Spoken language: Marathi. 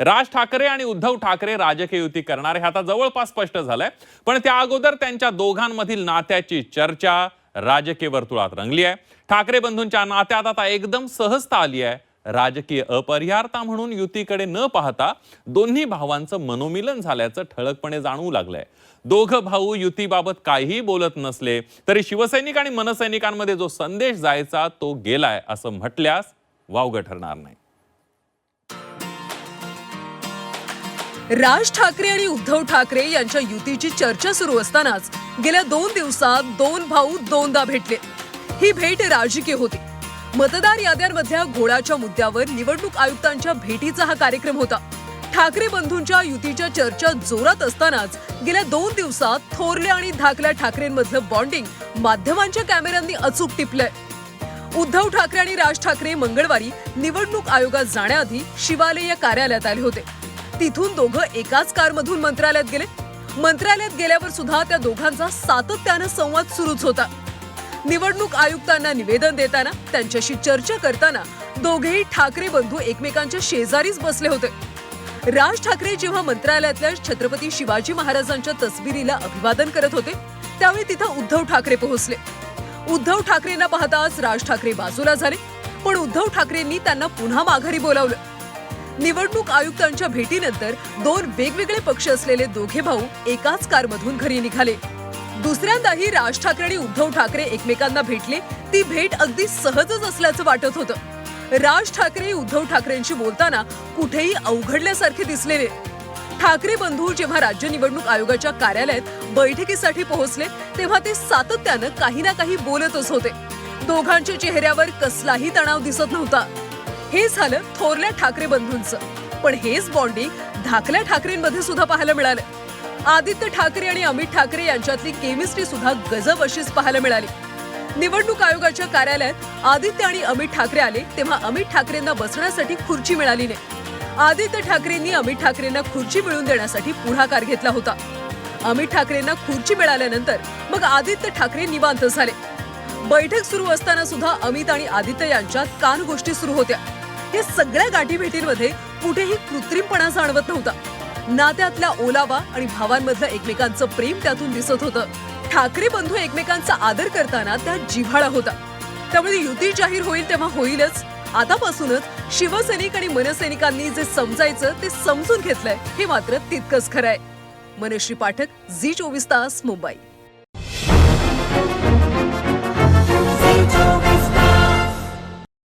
राज ठाकरे आणि उद्धव ठाकरे राजकीय युती करणार. हे आता जवळपास स्पष्ट झालंय. पण त्या अगोदर त्यांच्या दोघांमधील नात्याची चर्चा राजकीय वर्तुळात रंगली आहे. ठाकरे बंधूंच्या नात्यात आता एकदम सहजता आली आहे. राजकीय अपरिहारता म्हणून युतीकडे न पाहता दोन्ही भावांचं मनोमिलन झाल्याचं ठळकपणे जाणवू लागलंय. दोघं भाऊ युतीबाबत काहीही बोलत नसले तरी शिवसैनिक आणि मनसैनिकांमध्ये जो संदेश जायचा तो गेलाय असं म्हटल्यास वावगं ठरणार नाही. राज ठाकरे आणि उद्धव ठाकरे यांच्या युतीची चर्चा सुरू असतानाच गेल्या दोन दिवसात दोन भाऊ दोनदा भेटले. ही भेट राजकीय होती. मतदार याद्यांमधल्या घोळाच्या मुद्द्यावर निवडणूक आयुक्तांच्या भेटीचा हा कार्यक्रम होता. ठाकरे बंधूंच्या युतीच्या चर्चा जोरात असतानाच गेल्या दोन दिवसात थोरल्या आणि धाकल्या ठाकरेंमधलं बॉन्डिंग माध्यमांच्या कॅमेऱ्यांनी अचूक टिपलंय. उद्धव ठाकरे आणि राज ठाकरे मंगळवारी निवडणूक आयोगात जाण्याआधी शिवालय या कार्यालयात आले होते. तिथून दोघं एकाच कारमधून मंत्रालयात गेले. मंत्रालयात गेल्यावर सुद्धा त्या दोघांचा सातत्यानं संवाद सुरूच होता. निवडणूक आयुक्तांना निवेदन देताना त्यांच्याशी चर्चा करताना दोघेही ठाकरे बंधू एकमेकांच्या शेजारीच बसले होते. राज ठाकरे जेव्हा मंत्रालयातल्या छत्रपती शिवाजी महाराजांच्या तसबिरीला अभिवादन करत होते त्यावेळी तिथं उद्धव ठाकरे पोहोचले. उद्धव ठाकरेंना पाहताच राज ठाकरे बाजूला झाले पण उद्धव ठाकरेंनी त्यांना पुन्हा माघारी बोलावलं. निवडणूक आयुक्तांच्या भेटीनंतर दोन वेगवेगळे पक्ष असलेले दोघे भाऊ एकाच कारमधून घरी निघाले. दुसऱ्यांदाही राज ठाकरे आणि उद्धव ठाकरे एकमेकांना भेटले ती भेट अगदी सहजच असल्याचं वाटत होतं. राज ठाकरे उद्धव ठाकरेंशी बोलताना कुठेही अवघडल्यासारखे दिसलेले. ठाकरे बंधू जेव्हा राज्य निवडणूक आयोगाच्या कार्यालयात बैठकीसाठी पोहोचले तेव्हा ते सातत्यानं काही ना काही बोलतच होते. दोघांच्या चेहऱ्यावर कसलाही तणाव दिसत नव्हता. हे झालं थोरल्या ठाकरे बंधूंचं. पण हेच बॉन्डिंग धाकल्या ठाकरेंमध्ये सुद्धा पाहायला मिळालं. आदित्य ठाकरे आणि अमित ठाकरे यांच्यातली केमिस्ट्री सुद्धा गजब अशीच पाहायला मिळाली. निवडणूक आयोगाच्या कार्यालयात आदित्य आणि अमित ठाकरे आले तेव्हा अमित ठाकरेंना बसण्यासाठी खुर्ची मिळाली नाही. आदित्य ठाकरेंनी अमित ठाकरेंना खुर्ची मिळवून देण्यासाठी पुढाकार घेतला होता. अमित ठाकरेंना खुर्ची मिळाल्यानंतर मग आदित्य ठाकरे निवांत झाले. बैठक सुरू असताना सुद्धा अमित आणि आदित्य यांच्यात कान गोष्टी सुरू होत्या. या सगळ्या गाठीभेटींमध्ये कुठेही कृत्रिमपणा जाणवत नव्हता. नात्यातल्या ओलावा आणि भावांमधलं एकमेकांचं प्रेम त्यातून दिसत होतं. ठाकरे बंधू एकमेकांचा आदर करताना त्यात जिव्हाळा होता. त्यामुळे युती जाहीर होईल तेव्हा होईलच. आतापासूनच शिवसैनिक आणि मनसैनिकांनी जे समजायचं ते समजून घेतलंय हे मात्र तितकंच खरंय. मनश्री पाठक झी चोवीस तास मुंबई.